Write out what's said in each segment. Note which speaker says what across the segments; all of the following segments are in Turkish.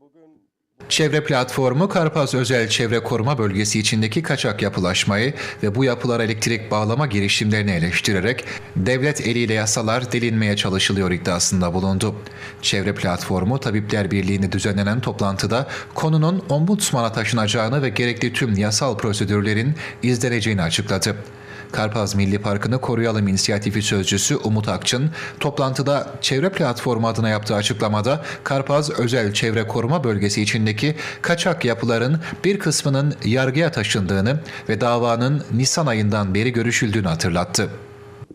Speaker 1: bugün
Speaker 2: Çevre platformu Karpaz Özel Çevre Koruma Bölgesi içindeki kaçak yapılaşmayı ve bu yapılara elektrik bağlama girişimlerini eleştirerek devlet eliyle yasalar delinmeye çalışılıyor iddiasında bulundu. Çevre platformu Tabipler Birliği'nde düzenlenen toplantıda konunun ombudsmana taşınacağını ve gerekli tüm yasal prosedürlerin izleneceğini açıkladı. Karpaz Milli Parkı'nı koruyalım inisiyatifi sözcüsü Umut Akçın, toplantıda çevre platformu adına yaptığı açıklamada Karpaz Özel Çevre Koruma Bölgesi içindeki kaçak yapıların bir kısmının yargıya taşındığını ve davanın Nisan ayından beri görüşüldüğünü hatırlattı.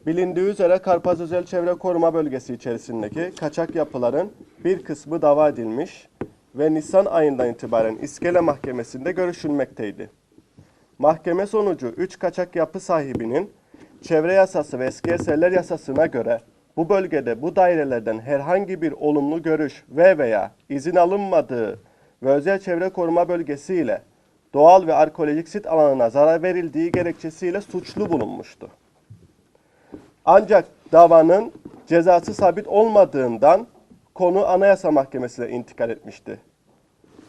Speaker 1: Bilindiği üzere Karpaz Özel Çevre Koruma Bölgesi içerisindeki kaçak yapıların bir kısmı dava edilmiş ve Nisan ayından itibaren İskele Mahkemesi'nde görüşülmekteydi. Mahkeme sonucu 3 kaçak yapı sahibinin çevre yasası ve eski eserler yasasına göre bu bölgede bu dairelerden herhangi bir olumlu görüş ve veya izin alınmadığı ve özel çevre koruma bölgesi ile doğal ve arkeolojik sit alanına zarar verildiği gerekçesiyle suçlu bulunmuştu. Ancak davanın cezası sabit olmadığından konu Anayasa Mahkemesi'ne intikal etmişti.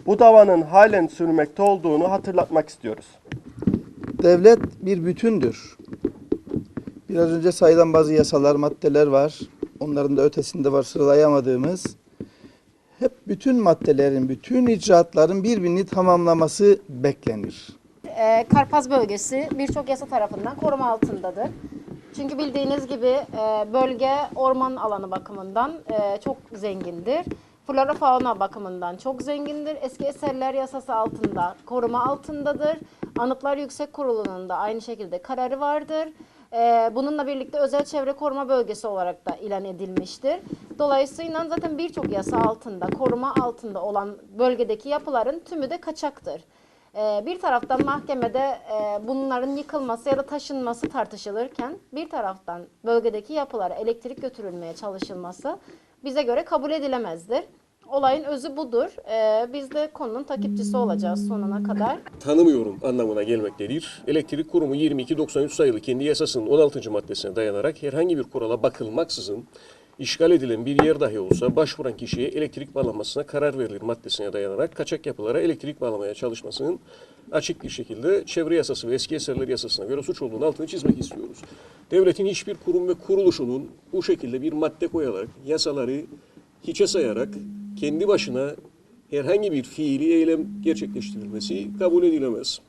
Speaker 1: Bu davanın halen sürmekte olduğunu hatırlatmak istiyoruz.
Speaker 3: Devlet bir bütündür. Biraz önce sayılan bazı yasalar, maddeler var. Onların da ötesinde var sıralayamadığımız. Hep bütün maddelerin, bütün icraatların birbirini tamamlaması beklenir.
Speaker 4: Ee, Karpaz bölgesi birçok yasa tarafından koruma altındadır. Çünkü bildiğiniz gibi e, bölge orman alanı bakımından e, çok zengindir. Flora fauna bakımından çok zengindir. Eski eserler yasası altında koruma altındadır. Anıtlar Yüksek Kurulu'nun da aynı şekilde kararı vardır. E, bununla birlikte özel çevre koruma bölgesi olarak da ilan edilmiştir. Dolayısıyla zaten birçok yasa altında, koruma altında olan bölgedeki yapıların tümü de kaçaktır. Ee, Bir taraftan mahkemede e, bunların yıkılması ya da taşınması tartışılırken bir taraftan bölgedeki yapılara elektrik götürülmeye çalışılması bize göre kabul edilemezdir. Olayın özü budur. Ee, Biz de konunun takipçisi olacağız sonuna kadar.
Speaker 5: tanımıyorum anlamına gelmektedir. Elektrik Kurumu 2293 sayılı kendi yasasının 16. maddesine dayanarak herhangi bir kurala bakılmaksızın işgal edilen bir yer dahi olsa başvuran kişiye elektrik bağlanmasına karar verilir maddesine dayanarak kaçak yapılara elektrik bağlamaya çalışmasının açık bir şekilde çevre yasası ve eski eserler yasasına göre suç olduğunu altını çizmek istiyoruz. Devletin hiçbir kurum ve kuruluşunun bu şekilde bir madde koyarak yasaları hiçe sayarak kendi başına herhangi bir fiili eylem gerçekleştirilmesi kabul edilemez.